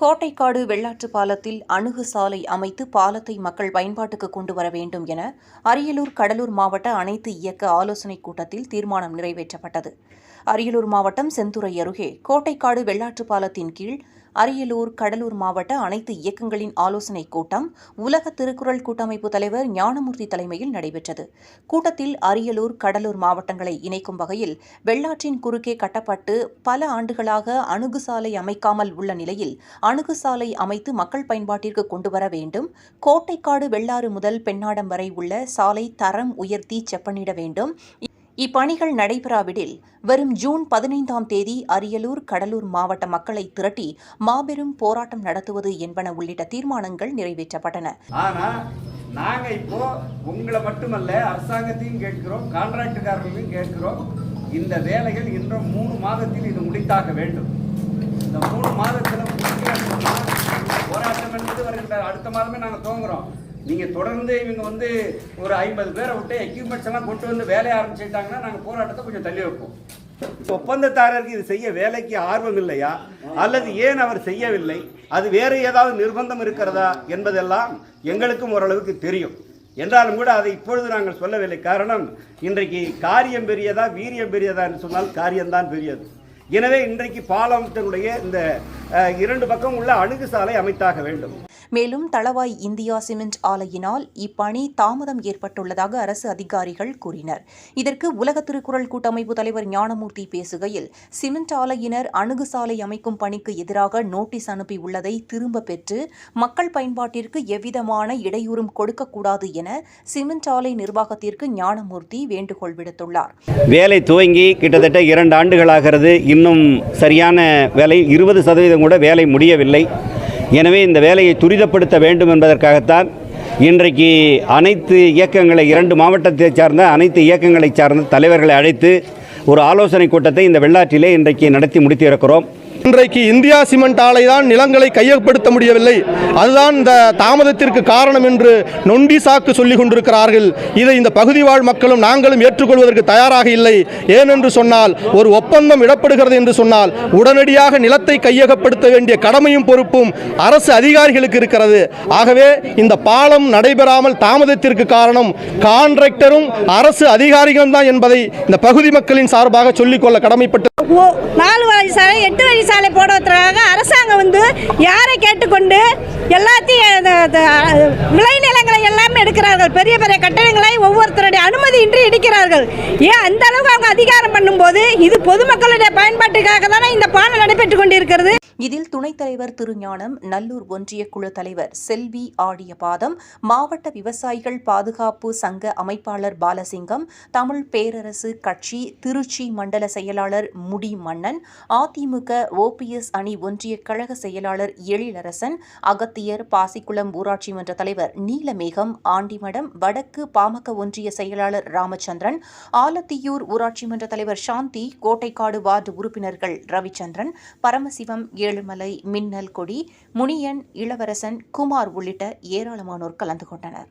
கோட்டைக்காடு வெள்ளாற்று பாலத்தில் அணுகு சாலை அமைத்து பாலத்தை மக்கள் பயன்பாட்டுக்கு கொண்டு வர வேண்டும் என அரியலூர் கடலூர் மாவட்ட அனைத்து இயக்க ஆலோசனைக் கூட்டத்தில் தீர்மானம் நிறைவேற்றப்பட்டது. அரியலூர் மாவட்டம் செந்துறை அருகே கோட்டைக்காடு வெள்ளாற்று பாலத்தின் கீழ் அரியலூர் கடலூர் மாவட்ட அனைத்து இயக்கங்களின் ஆலோசனைக் கூட்டம் உலக திருக்குறள் கூட்டமைப்பு தலைவர் ஞானமூர்த்தி தலைமையில் நடைபெற்றது. கூட்டத்தில் அரியலூர் கடலூர் மாவட்டங்களை இணைக்கும் வகையில் வெள்ளாற்றின் குறுக்கே கட்டப்பட்டு பல ஆண்டுகளாக அணுகு சாலை அமைக்காமல் உள்ள நிலையில் அணுகு சாலை அமைத்து மக்கள் பயன்பாட்டிற்கு கொண்டு வர வேண்டும். கோட்டைக்காடு வெள்ளாறு முதல் பெண்ணாடம் வரை உள்ள சாலை தரம் உயர்த்தி செப்பனிட வேண்டும். இப்பணிகள் நடைபெறாவிடில் வரும் ஜூன் பதினைந்தாம் தேதி அரியலூர் கடலூர் மாவட்ட மக்களை திரட்டி மாபெரும் போராட்டம் நடத்துவது என்பன உள்ளிட்ட தீர்மானங்கள் நிறைவேற்றப்பட்டன. நாங்க இப்போ உங்களை மட்டுமல்ல அரசாங்கத்தையும் கேட்கிறோம் கான்ட்ராக்டுக்காரர்களையும் கேட்கிறோம். இந்த வேலைகள் இன்னும் மூணு மாதத்தில் இது முடித்தாக வேண்டும். இந்த மூணு மாதத்தில் போராட்டம் என்பது வருகின்ற அடுத்த மாதமே நாங்க துவங்குறோம். நீங்கள் தொடர்ந்து இவங்க வந்து ஒரு ஐம்பது பேரை விட்டு எக்யூப்மெண்ட்ஸ் எல்லாம் கொண்டு வந்து வேலைய ஆரம்பிச்சிட்டாங்கன்னா நாங்கள் போராட்டத்தை கொஞ்சம் தள்ளி வைப்போம். ஒப்பந்ததாரருக்கு இது செய்ய வேலைக்கு ஆர்வம் இல்லையா? அல்லது ஏன் அவர் செய்யவில்லை? அது வேறு ஏதாவது நிர்பந்தம் இருக்கிறதா என்பதெல்லாம் எங்களுக்கும் ஓரளவுக்கு தெரியும். என்றாலும் கூட அதை இப்பொழுது நாங்கள் சொல்லவில்லை. காரணம் இன்றைக்கு காரியம் பெரியதா வீரியம் பெரியதா என்று சொன்னால் காரியம்தான் பெரியது. எனவே இன்றைக்கு பாலத்தினுடைய இந்த இரண்டு பக்கம் உள்ள அணுகு சாலை அமைத்தாக வேண்டும். மேலும் தளவாய் இந்தியா சிமெண்ட் ஆலையினால் இப்பணி தாமதம் ஏற்பட்டுள்ளதாக அரசு அதிகாரிகள் கூறினர். இதற்கு உலக திருக்குறள் கூட்டமைப்பு தலைவர் ஞானமூர்த்தி பேசுகையில் சிமெண்ட் ஆலையினர் அணுகு சாலை அமைக்கும் பணிக்கு எதிராக நோட்டீஸ் அனுப்பியுள்ளதை திரும்ப பெற்று மக்கள் பயன்பாட்டிற்கு எவ்விதமான இடையூறும் கொடுக்கக்கூடாது என சிமெண்ட் ஆலை நிர்வாகத்திற்கு ஞானமூர்த்தி வேண்டுகோள் விடுத்துள்ளார். வேலை துவங்கி கிட்டத்தட்ட இரண்டு ஆண்டுகளாகிறது. இன்னும் சரியான வேலை இருபது சதவீதம் கூட வேலை முடியவில்லை. எனவே இந்த வேலையை துரிதப்படுத்த வேண்டும் என்பதற்காகத்தான் இன்றைக்கு அனைத்து இயக்கங்களை இரண்டு மாவட்டத்தைச் சார்ந்த அனைத்து இயக்கங்களை சார்ந்த தலைவர்களை அழைத்து ஒரு ஆலோசனை கூட்டத்தை இந்த வெள்ளாற்றிலே இன்றைக்கு நடத்தி முடித்திருக்கிறோம். இன்றைக்கு இந்தியா சிமெண்ட் ஆலை தான் நிலங்களை கையகப்படுத்த முடியவில்லை. அதுதான் இந்த தாமதத்திற்கு காரணம் என்று நொண்டி சாக்கு சொல்லிக் கொண்டிருக்கிறார்கள். இதை இந்த பகுதி வாழ் மக்களும் நாங்களும் ஏற்றுக்கொள்வதற்கு தயாராக இல்லை. ஏனென்று சொன்னால் ஒரு ஒப்பந்தம் இடப்படுகிறது என்று சொன்னால் உடனடியாக நிலத்தை கையகப்படுத்த வேண்டிய கடமையும் பொறுப்பும் அரசு அதிகாரிகளுக்கு இருக்கிறது. ஆகவே இந்த பாலம் நடைபெறாமல் தாமதத்திற்கு காரணம் கான்ட்ராக்டரும் அரசு அதிகாரிகளும் தான் என்பதை இந்த பகுதி மக்களின் சார்பாக சொல்லிக்கொள்ள கடமைப்பட்டு நாலு எட்டு வயசு சாலை போடுவதற்காக அரசாங்கம் வந்து யாரை கேட்டுக்கொண்டு எல்லாத்தையும் அந்த- விளைநிலங்களை எல்லாமே எடுக்கிறார்கள். பெரிய பெரிய கட்டடங்களை ஒவ்வொருத்தருடைய அனுமதியின்றி இடிக்கிறார்கள். ஏன் அந்த அளவுக்கு அவங்க அதிகாரம் பண்ணும்போது இது பொதுமக்களுடைய பயன்பாட்டுக்காக தானே இந்த பாலம் நடைபெற்று கொண்டிருக்கிறது? இதில் துணைத் தலைவர் திருஞானம் நல்லூர் ஒன்றிய குழு தலைவர் செல்வி ஆடிய பாதம் மாவட்ட விவசாயிகள் பாதுகாப்பு சங்க அமைப்பாளர் பாலசிங்கம் தமிழ் பேரரசு கட்சி திருச்சி மண்டல செயலாளர் முடி மன்னன் அதிமுக ஓபிஎஸ் அணி ஒன்றிய கழக செயலாளர் எழிலரசன் அகத்தியர் பாசிக்குளம் ஊராட்சி மன்ற தலைவர் நீலமேகம் ஆண்டிமடம் வடக்கு பாமக ஒன்றிய செயலாளர் ராமச்சந்திரன் ஆலத்தியூர் ஊராட்சி மன்ற தலைவர் சாந்தி கோட்டைக்காடு வார்டு உறுப்பினர்கள் ரவிச்சந்திரன் பரமசிவம் ஏழுமலை மின்னல் கொடி முனியன் இளவரசன் குமார் உள்ளிட்ட ஏராளமானோர் கலந்து கொண்டனர்.